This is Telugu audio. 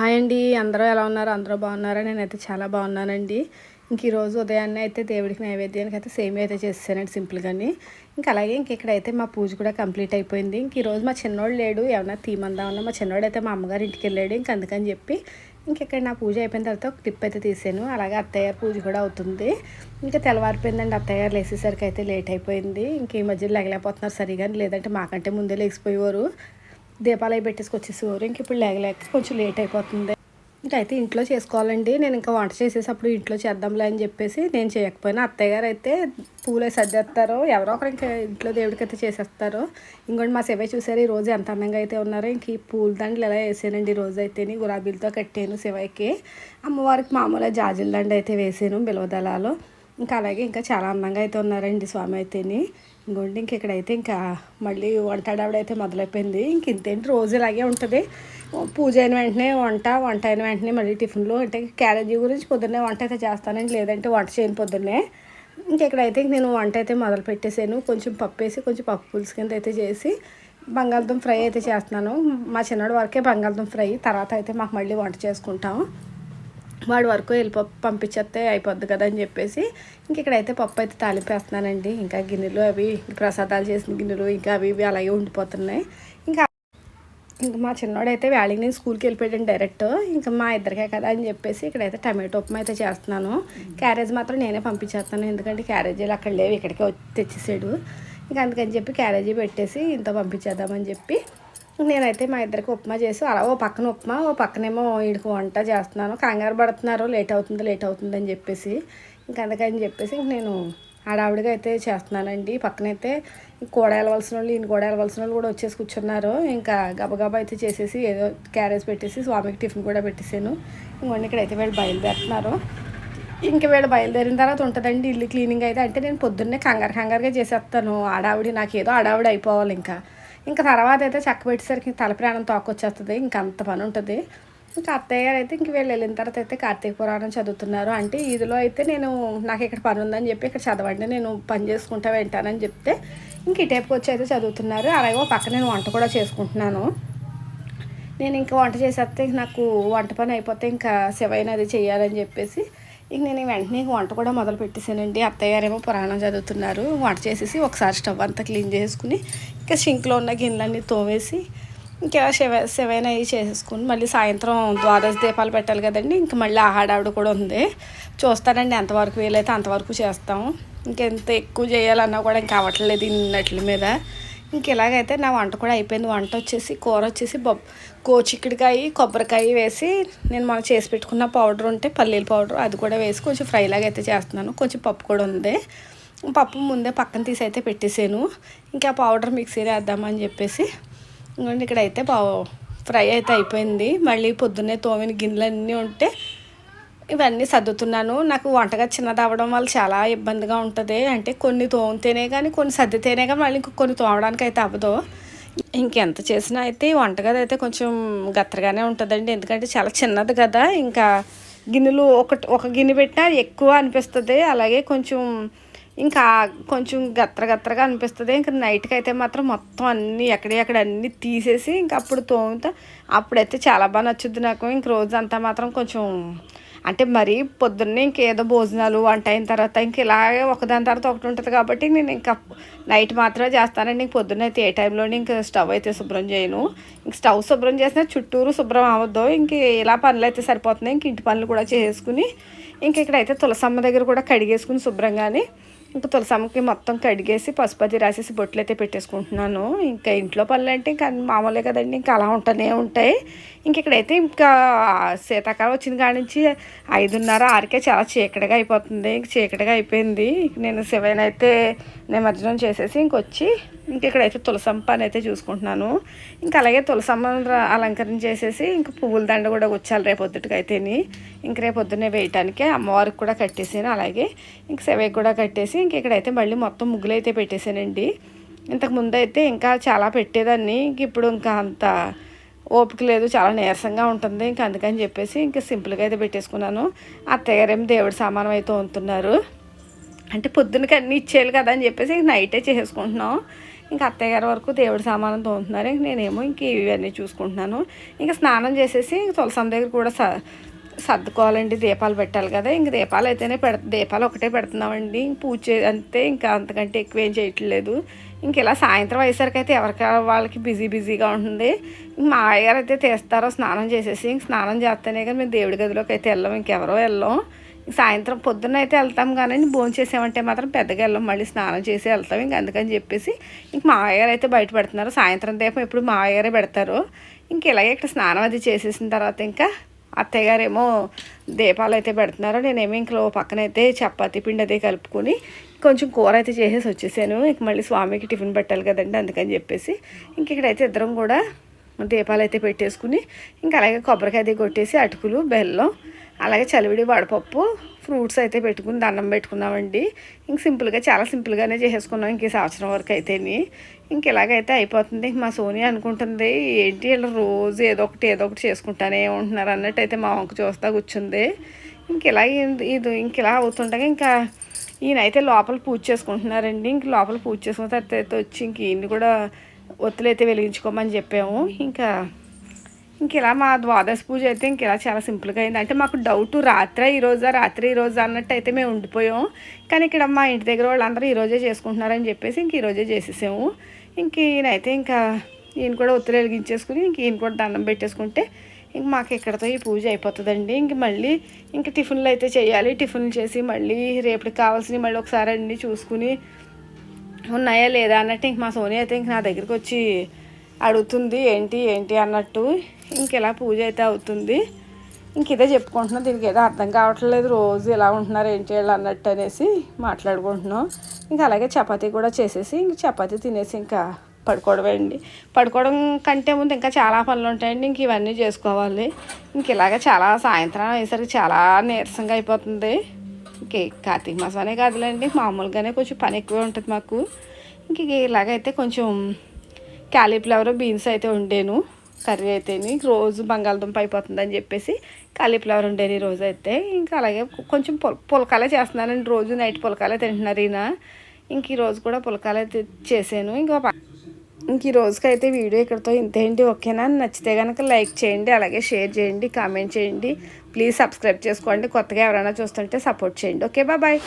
హాయ్ అండి. అందరూ ఎలా ఉన్నారు? అందరూ బాగున్నారా? నేనైతే చాలా బాగున్నానండి. ఇంక ఈరోజు ఉదయాన్నే అయితే దేవుడికి నైవేద్యానికి అయితే సేమ్ అయితే చేసానండి సింపుల్గాని ఇంకా అలాగే ఇంక ఇక్కడైతే మా పూజ కూడా కంప్లీట్ అయిపోయింది. ఇంక ఈరోజు మా చిన్నోడు లేడు. ఏమన్నా తీమందామన్నా మా చిన్నోడు అయితే మా అమ్మగారి ఇంటికి వెళ్ళాడు. ఇంక అందుకని చెప్పి ఇంక ఇక్కడ నా పూజ అయిపోయిన తర్వాత ఒక క్లిప్ అయితే తీసాను. అలాగే అత్తయ్య పూజ కూడా అవుతుంది. ఇంకా తెల్లవారిపోయిందండి. అత్తయ్యగారు లేసేసరికి అయితే లేట్ అయిపోయింది. ఇంక ఈ మధ్యలో లేగలేకపోతున్నారు సరిగా లేదంటే మాకంటే ముందే లేచిపోయేవారు. దీపాలు అవి పెట్టేసుకొచ్చేసేవారు ఇంక ఇప్పుడు లేగలేక కొంచెం లేట్ అయిపోతుంది. ఇంకా అయితే ఇంట్లో చేసుకోవాలండి. నేను ఇంకా వంట చేసేటప్పుడు ఇంట్లో చేద్దాంలే అని చెప్పేసి నేను చేయకపోయినా. అత్తయ్య గారు అయితే పూలు సర్దేస్తారు. ఎవరో ఒకరు ఇంకా ఇంట్లో దేవుడికి అయితే చేసేస్తారు. ఇంకోటి మా శివయ్య చూసారు ఈ రోజు ఎంత అందంగా అయితే ఉన్నారో. ఇంక ఈ పూల దండలు ఎలా వేసానండి ఈ రోజు అయితే గులాబీలతో కట్టాను శివయ్యకి. అమ్మవారికి మామూలుగా జాజుల దండ అయితే వేసాను బిలవదలాలు ఇంకా అలాగే ఇంకా చాలా అందంగా అయితే ఉన్నారండి స్వామి అయితేని. ఇంకోండి ఇంక ఇక్కడైతే ఇంకా మళ్ళీ వంటాడావిడైతే మొదలైపోయింది. ఇంక ఇంతేంటి రోజు ఇలాగే ఉంటుంది. పూజ అయిన వెంటనే వంట వంట అయిన వెంటనే మళ్ళీ టిఫిన్లు అంటే క్యారేజీ గురించి పొద్దున్నే వంట అయితే చేస్తానండి లేదంటే వంట చేయను పొద్దున్నే. ఇంక ఇక్కడైతే నేను వంట అయితే మొదలు పెట్టేసాను. కొంచెం పప్పు వేసి కొంచెం పప్పు పులుసు కింద అయితే చేసి బంగాళదుంప ఫ్రై అయితే చేస్తున్నాను. మా చిన్నడు వరకే బంగాళదుంప ఫ్రై తర్వాత అయితే మాకు మళ్ళీ వంట చేసుకుంటాం. వాడి వరకు వెళ్ళి పంపించేస్తే అయిపోద్ది కదా అని చెప్పేసి ఇంక ఇక్కడైతే పప్పు అయితే తాలిపేస్తున్నానండి. ఇంకా గిన్నెలు అవి ప్రసాదాలు చేసిన గిన్నెలు ఇంకా అవి ఇవి అలాగే ఉండిపోతున్నాయి. ఇంకా ఇంకా మా చిన్నోడైతే వేళకి నేను స్కూల్కి వెళ్ళిపోయాడు డైరెక్ట్. ఇంకా మా ఇద్దరికే కదా అని చెప్పేసి ఇక్కడైతే టమాటో ఉప్మా అయితే చేస్తున్నాను. క్యారేజ్ మాత్రం నేనే పంపించేస్తాను. ఎందుకంటే క్యారేజీలు అక్కడ లేవు ఇక్కడికే తెచ్చేసాడు. ఇంకా అందుకని చెప్పి క్యారేజీ పెట్టేసి ఇంత పంపించేద్దామని చెప్పి నేనైతే మా ఇద్దరికి ఉప్మా చేసి అలా ఓ పక్కన ఉప్మా ఓ పక్కనేమో వీడికి వంట చేస్తున్నాను. కంగారు పడుతున్నారు లేట్ అవుతుంది లేట్ అవుతుంది అని చెప్పేసి. ఇంకా అందుకని చెప్పేసి ఇంక నేను ఆడావిడిగా అయితే చేస్తున్నానండి. పక్కనైతే కూడ వెళ్ళవలసిన వాళ్ళు ఈయన కూడా వెళ్ళవలసిన వాళ్ళు కూడా వచ్చేసి కూర్చున్నారు. ఇంకా గబగబా అయితే చేసేసి ఏదో క్యారేజ్ పెట్టేసి స్వామికి టిఫిన్ కూడా పెట్టేసాను. ఇంకొండి ఇక్కడైతే వీళ్ళు బయలుదేరుతున్నారు. ఇంక వీళ్ళు బయలుదేరిన తర్వాత ఉంటుందండి ఇల్లు క్లీనింగ్ అయితే. అంటే నేను పొద్దున్నే కంగారు కంగారుగా చేసేస్తాను. ఆడావిడి నాకు ఏదో ఆడావిడి అయిపోవాలి ఇంకా. ఇంకా తర్వాత అయితే చక్క పెట్టేసరికి తల ప్రాణం తోకొచ్చేస్తుంది ఇంకా అంత పని ఉంటుంది. ఇంకా అత్తయ్య గారు అయితే ఇంక వీళ్ళు వెళ్ళిన తర్వాత అయితే కార్తీక పురాణం చదువుతున్నారు. అంటే ఇదిలో అయితే నేను నాకు ఇక్కడ పని ఉందని చెప్పి ఇక్కడ చదవండి నేను పని చేసుకుంటా వింటానని చెప్తే ఇంక ఇటేపుకి వచ్చి అయితే చదువుతున్నారు. అలాగే పక్కన నేను వంట కూడా చేసుకుంటున్నాను. నేను ఇంకా వంట చేసేస్తే నాకు వంట పని అయిపోతే ఇంకా శివైన అది చేయాలని చెప్పేసి ఇంక నేను వెంటనే వంట కూడా మొదలు పెట్టేసానండి అత్తయ్య గారేమో పురాణం చదువుతున్నారు. వంట చేసేసి ఒకసారి స్టవ్ అంతా క్లీన్ చేసుకుని ఇంకా సింక్లో ఉన్న గిన్నెలన్నీ తోమేసి ఇంకా శివ శివైన అవి చేసేసుకుని మళ్ళీ సాయంత్రం ద్వాదశ దీపాలు పెట్టాలి కదండి. ఇంకా మళ్ళీ ఆహాడావిడ కూడా ఉంది. చూస్తానండి ఎంతవరకు వీలైతే అంతవరకు చేస్తాము. ఇంకెంత ఎక్కువ చేయాలన్నా కూడా ఇంకా అవ్వట్లేదు ఇన్నట్ల మీద. ఇంక ఇలాగైతే నా వంట కూడా అయిపోయింది. వంట వచ్చేసి కూర వచ్చేసి బొబ్ కోచిక్కడికాయ కొబ్బరికాయ వేసి నేను మనం చేసి పెట్టుకున్న పౌడర్ ఉంటే పల్లీల పౌడర్ అది కూడా వేసి కొంచెం ఫ్రైలాగా అయితే చేస్తున్నాను. కొంచెం పప్పు కూడా ఉంది. పప్పు ముందే పక్కన తీసి అయితే పెట్టేసాను. ఇంకా పౌడర్ మిక్సీ వేద్దామని చెప్పేసి. ఇంకోండి ఇక్కడైతే ఫ్రై అయితే అయిపోయింది. మళ్ళీ పొద్దున్నే తోమిన గిన్నెలు అన్నీ ఉంటే ఇవన్నీ సర్దుతున్నాను. నాకు వంటగా చిన్నది అవ్వడం వల్ల చాలా ఇబ్బందిగా ఉంటుంది. అంటే కొన్ని తోమితేనే కానీ కొన్ని సర్దితేనే కానీ మళ్ళీ కొన్ని తోమడానికి అయితే అవ్వదు. ఇంకెంత చేసినా అయితే వంటగది అయితే కొంచెం గత్తరగానే ఉంటుందండి. ఎందుకంటే చాలా చిన్నది కదా. ఇంకా గిన్నెలు ఒకటి ఒక గిన్నె పెట్టినా ఎక్కువ అనిపిస్తుంది. అలాగే కొంచెం ఇంకా కొంచెం గత్ర గత్రగా అనిపిస్తుంది. ఇంకా నైట్కి అయితే మాత్రం మొత్తం అన్నీ ఎక్కడెక్కడ అన్నీ తీసేసి ఇంకా అప్పుడు తోముతా. అప్పుడైతే చాలా బాగా నచ్చుద్ది నాకు. ఇంక రోజంతా మాత్రం కొంచెం అంటే మరీ పొద్దున్నే ఇంకేదో భోజనాలు వంట అయిన తర్వాత ఇంక ఇలాగే ఒకదాని తర్వాత ఒకటి ఉంటుంది కాబట్టి నేను ఇంకా నైట్ మాత్రమే చేస్తానండి. ఇంక పొద్దున్న అయితే ఏ టైంలో ఇంక స్టవ్ అయితే శుభ్రం చేయను. ఇంక స్టవ్ శుభ్రం చేసినా చుట్టూరు శుభ్రం అవ్వద్దు. ఇంక ఇలా పనులు అయితే సరిపోతున్నాయి. ఇంక ఇంటి పనులు కూడా చేసుకుని ఇంక ఇక్కడైతే తులసమ్మ దగ్గర కూడా కడిగేసుకుని శుభ్రంగానే ఇంకా తులసమ్మకి మొత్తం కడిగేసి పసుపతి రాసేసి బొట్లు అయితే పెట్టేసుకుంటున్నాను. ఇంకా ఇంట్లో పనులు అంటే ఇంకా మామూలే కదండి ఇంకా అలా ఉంటూనే ఉంటాయి. ఇంక ఇక్కడైతే ఇంకా శీతాకాలం వచ్చిన కాడి నుంచి ఐదున్నర ఆరుకే చాలా చీకటిగా అయిపోతుంది. ఇంక చీకటిగా అయిపోయింది. నేను సెవెన్ అయితే నిమజ్జనం చేసేసి ఇంకొచ్చి ఇంక ఇక్కడైతే తులసమ్మ అయితే చూసుకుంటున్నాను. ఇంకా అలాగే తులసమ్మ అలంకరణ చేసేసి ఇంకా పువ్వుల దండ కూడా వచ్చాలి రేపొద్దుటికి అయితేని ఇంక రేపొద్దునే వేయటానికి అమ్మవారికి కూడా కట్టేసాను. అలాగే ఇంక సెవెకి కూడా కట్టేసి ఇంక ఇక్కడైతే మళ్ళీ మొత్తం ముగ్గులు అయితే పెట్టేశానండి ఇంతకు ముందు అయితే ఇంకా చాలా పెట్టేదాన్ని. ఇంక ఇప్పుడు ఇంకా అంత ఓపిక లేదు చాలా నీరసంగా ఉంటుంది. ఇంక అందుకని చెప్పేసి ఇంకా సింపుల్గా అయితే పెట్టేసుకున్నాను. అత్తగారేమో దేవుడి సామానం అయితే వంతున్నారు. అంటే పొద్దునకి అన్నీ ఇచ్చేయాలి కదా అని చెప్పేసి నైటే చేసుకుంటున్నాం ఇంకా అత్తయ్య గారి వరకు దేవుడి సామానం తోముతున్నారు. ఇంక నేనేమో ఇంక ఇవన్నీ చూసుకుంటున్నాను. ఇంకా స్నానం చేసేసి ఇంక తులసం దగ్గర కూడా స సర్దుకోవాలండి. దీపాలు పెట్టాలి కదా. ఇంక దీపాలు అయితేనే పెడ దీపాలు ఒకటే పెడుతున్నామండి. ఇంక పూజ అంతే ఇంకా అంతకంటే ఎక్కువ ఏం చేయట్లేదు. ఇంక ఇలా సాయంత్రం అయ్యేసరికి అయితే ఎవరికి వాళ్ళకి బిజీ బిజీగా ఉంటుంది. ఇంక మా అయ్యగారు అయితే తీస్తారో స్నానం చేసేసి ఇంక స్నానం చేస్తేనే కానీ మేము దేవుడి గదిలోకి అయితే వెళ్ళాం. ఇంకెవరో వెళ్ళాం. సాయంత్రం పొద్దున్న అయితే వెళ్తాం కానీ భోజనం చేసామంటే మాత్రం పెద్దగా వెళ్ళాం. మళ్ళీ స్నానం చేసి వెళ్తాం. ఇంక అందుకని చెప్పేసి ఇంక మా అయ్యగారు అయితే బయట పెడుతున్నారు సాయంత్రం దీపం ఎప్పుడు మా అయ్యగారే పెడతారు. ఇంక ఇలాగే ఇక్కడ స్నానం అది చేసేసిన తర్వాత ఇంకా అత్తయ్య గారేమో దీపాలు అయితే పెడుతున్నారు. నేనేమో ఇంక పక్కన అయితే చపాతి పిండి అదే కలుపుకొని కొంచెం కూర అయితే చేసేసి వచ్చేసాను. ఇంక మళ్ళీ స్వామికి టిఫిన్ పెట్టాలి కదండి అందుకని చెప్పేసి ఇంక ఇక్కడైతే ఇద్దరం కూడా దీపాలు అయితే పెట్టేసుకుని ఇంకా అలాగే కొబ్బరికాయ కొట్టేసి అటుకులు బెల్లం అలాగే చలివిడి వడపప్పు ఫ్రూట్స్ అయితే పెట్టుకుని దండం పెట్టుకున్నామండి. ఇంక సింపుల్గా చాలా సింపుల్గానే చేసేసుకున్నాం ఇంక ఈ సంవత్సరం వరకు అయితేని. ఇంక ఇలాగైతే అయిపోతుంది. మా సోని అనుకుంటుంది ఏంటి వీళ్ళు రోజు ఏదో ఒకటి ఏదో ఒకటి చేసుకుంటానే ఉంటున్నారు? అన్నట్టు అయితే మా వంక చూస్తా కూర్చుంది. ఇంక ఇలా ఇది ఇంక ఇలా అవుతుండగా ఇంకా ఈయన అయితే లోపల పూజ చేసుకుంటున్నారండి. ఇంక లోపల పూజ చేసుకున్న తర్వాత అయితే వచ్చి ఇంక ఈయన కూడా ఒత్తులైతే వెలిగించుకోమని చెప్పాము. ఇంకా ఇంక ఇలా మా ద్వాదశ పూజ అయితే ఇంక ఇలా చాలా సింపుల్గా అయింది. అంటే మాకు డౌట్ రాత్రే ఈరోజా రాత్రి ఈరోజా అన్నట్టు అయితే మేము ఉండిపోయాం. కానీ ఇక్కడ మా ఇంటి దగ్గర వాళ్ళందరూ ఈరోజే చేసుకుంటున్నారని చెప్పేసి ఇంక ఈరోజే చేసేసాము. ఇంక ఈయనైతే ఇంకా ఈయన కూడా ఒత్తిడి వెలిగించేసుకుని ఇంక ఈయన కూడా దండం పెట్టేసుకుంటే ఇంక మాకు ఇక్కడతో ఈ పూజ అయిపోతుందండి. ఇంక మళ్ళీ ఇంక టిఫిన్లు అయితే చేయాలి. టిఫిన్లు చేసి మళ్ళీ రేపటికి కావాల్సినవి మళ్ళీ ఒకసారి అన్నీ చూసుకుని ఉన్నాయా లేదా అన్నట్టు ఇంక మా సోని అయితే ఇంక నా దగ్గరికి వచ్చి అడుగుతుంది ఏంటి ఏంటి? అన్నట్టు ఇంక ఇలా పూజ అయితే అవుతుంది. ఇంక ఇదే చెప్పుకుంటున్నాం. దీనికి ఏదో అర్థం కావట్లేదు. రోజు ఇలా ఉంటున్నారు ఏంటి వాళ్ళు అన్నట్టు అనేసి మాట్లాడుకుంటున్నాం. ఇంకా అలాగే చపాతీ కూడా చేసేసి ఇంక చపాతీ తినేసి ఇంకా పడుకోవడమే అండి. పడుకోవడం కంటే ముందు ఇంకా చాలా పనులు ఉంటాయండి. ఇంక ఇవన్నీ చేసుకోవాలి. ఇంక ఇలాగ చాలా సాయంత్రం అయ్యేసరికి చాలా నీరసంగా అయిపోతుంది. ఇంకే కార్తీక మాసమే కాదులేండి. మామూలుగానే కొంచెం పని ఎక్కువే ఉంటుంది మాకు. ఇంక ఇలాగైతే కొంచెం క్యాలీఫ్లవర్ బీన్స్ అయితే ఉండేను. కర్రీ అయితే రోజు బంగాళదుంప అయిపోతుందని చెప్పేసి కాలీఫ్లవర్ ఉండేది రోజు అయితే. ఇంకా అలాగే కొంచెం పుల పులకాలే చేస్తున్నానండి రోజు నైట్ పులకాలే తింటున్నారు ఈయన ఇంక ఈరోజు కూడా పులకాలే చేశాను. ఇంకా ఇంక ఈ రోజుకైతే వీడియో ఇక్కడతో ఇంతేంటి ఓకేనా? నచ్చితే కనుక లైక్ చేయండి అలాగే షేర్ చేయండి కామెంట్ చేయండి. ప్లీజ్ సబ్స్క్రైబ్ చేసుకోండి. కొత్తగా ఎవరైనా చూస్తుంటే సపోర్ట్ చేయండి. Okay bye.